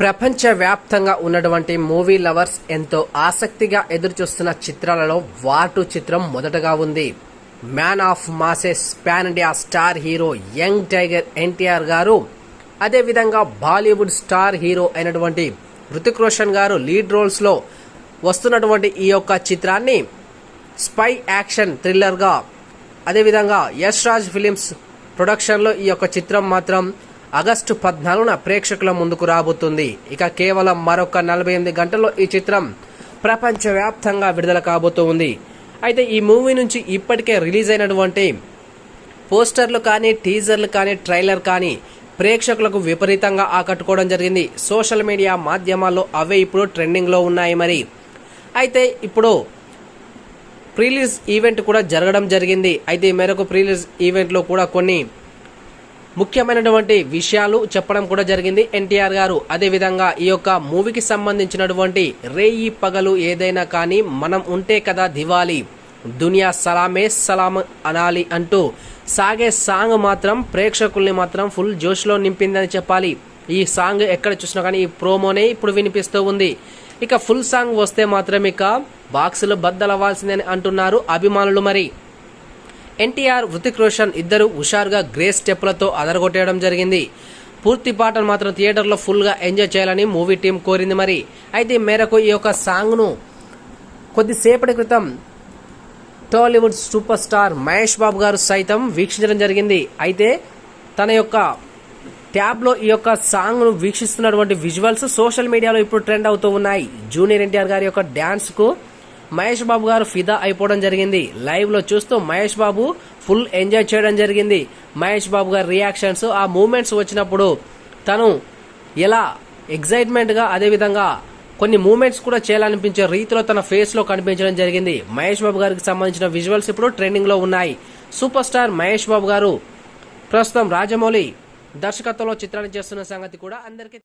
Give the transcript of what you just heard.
ప్రపంచవ్యాప్తంగా ఉన్నటువంటి movie lovers ఎంతో ఆసక్తిగా ఎదురుచూస్తున్న చిత్రాలలో వాటు చిత్రం మొదటగా ఉంది. Man of masses pan India star hero young tiger NTR గారు అదేవిధంగా బాలీవుడ్ స్టార్ హీరో అయినటువంటి హృతిక్ రోషన్ గారు లీడ్ రోల్స్లో వస్తున్నటువంటి ఈ యొక్క చిత్రాన్ని స్పై యాక్షన్ థ్రిల్లర్గా అదేవిధంగా యశ్ రాజ్ ఫిలిమ్స్ ప్రొడక్షన్లో ఈ యొక్క చిత్రం మాత్రం ఆగస్టు పద్నాలుగున ప్రేక్షకుల ముందుకు రాబోతుంది. ఇక కేవలం మరొక నలభై ఎనిమిది గంటల్లో ఈ చిత్రం ప్రపంచవ్యాప్తంగా విడుదల కాబోతోంది. అయితే ఈ మూవీ నుంచి ఇప్పటికే రిలీజ్ అయినటువంటి పోస్టర్లు కానీ టీజర్లు కానీ ట్రైలర్ కానీ ప్రేక్షకులకు విపరీతంగా ఆకట్టుకోవడం జరిగింది. సోషల్ మీడియా మాధ్యమాల్లో అవే ఇప్పుడు ట్రెండింగ్లో ఉన్నాయి మరి. అయితే ఇప్పుడు ప్రీలీజ్ ఈవెంట్ కూడా జరగడం జరిగింది. అయితే ఈ మేరకు ప్రీలీజ్ ఈవెంట్లో కూడా కొన్ని ముఖ్యమైనటువంటి విషయాలు చెప్పడం కూడా జరిగింది. ఎన్టీఆర్ గారు అదేవిధంగా ఈ యొక్క మూవీకి సంబంధించినటువంటి రేయి పగలు ఏదైనా కానీ మనం ఉంటే కదా దివాలి దునియా సలామే సలాం అనాలి అంటూ సాగే సాంగ్ మాత్రం ప్రేక్షకుల్ని మాత్రం ఫుల్ జోష్లో నింపిందని చెప్పాలి. ఈ సాంగ్ ఎక్కడ చూసినా కానీ ఈ ప్రోమోనే ఇప్పుడు వినిపిస్తూ ఉంది. ఇక ఫుల్ సాంగ్ వస్తే మాత్రం ఇక బాక్సులు బద్దలవ్వాల్సిందని అంటున్నారు అభిమానులు మరి. ఎన్టీఆర్ హృతిక్ రోషన్ ఇద్దరు హుషారుగా గ్రే స్టెప్లతో అదరగొట్టేయడం జరిగింది. పూర్తి పాటను మాత్రం థియేటర్లో ఫుల్గా ఎంజాయ్ చేయాలని మూవీ టీం కోరింది మరి. అయితే మేరకు ఈ యొక్క సాంగ్ను కొద్దిసేపటి క్రితం టాలీవుడ్ సూపర్ స్టార్ మహేష్ బాబు గారు సైతం వీక్షించడం జరిగింది. అయితే తన యొక్క ట్యాబ్లో ఈ యొక్క సాంగ్ను వీక్షిస్తున్నటువంటి విజువల్స్ సోషల్ మీడియాలో ఇప్పుడు ట్రెండ్ అవుతూ ఉన్నాయి. జూనియర్ ఎన్టీఆర్ గారి యొక్క డ్యాన్స్కు మహేష్ బాబు గారు ఫిదా అయిపోవడం జరిగింది. లైవ్లో చూస్తూ మహేష్ బాబు ఫుల్ ఎంజాయ్ చేయడం జరిగింది. మహేష్ బాబు గారి రియాక్షన్స్ ఆ మూమెంట్స్ వచ్చినప్పుడు తను ఎలా ఎగ్జైట్మెంట్గా అదేవిధంగా కొన్ని మూమెంట్స్ కూడా చేయాలనిపించే రీతిలో తన ఫేస్లో కనిపించడం జరిగింది. మహేష్ బాబు గారికి సంబంధించిన విజువల్స్ ఇప్పుడు ట్రెండింగ్లో ఉన్నాయి. సూపర్ స్టార్ మహేష్ బాబు గారు ప్రస్తుతం రాజమౌళి దర్శకత్వంలో చిత్రాన్ని చేస్తున్న సంగతి కూడా అందరికీ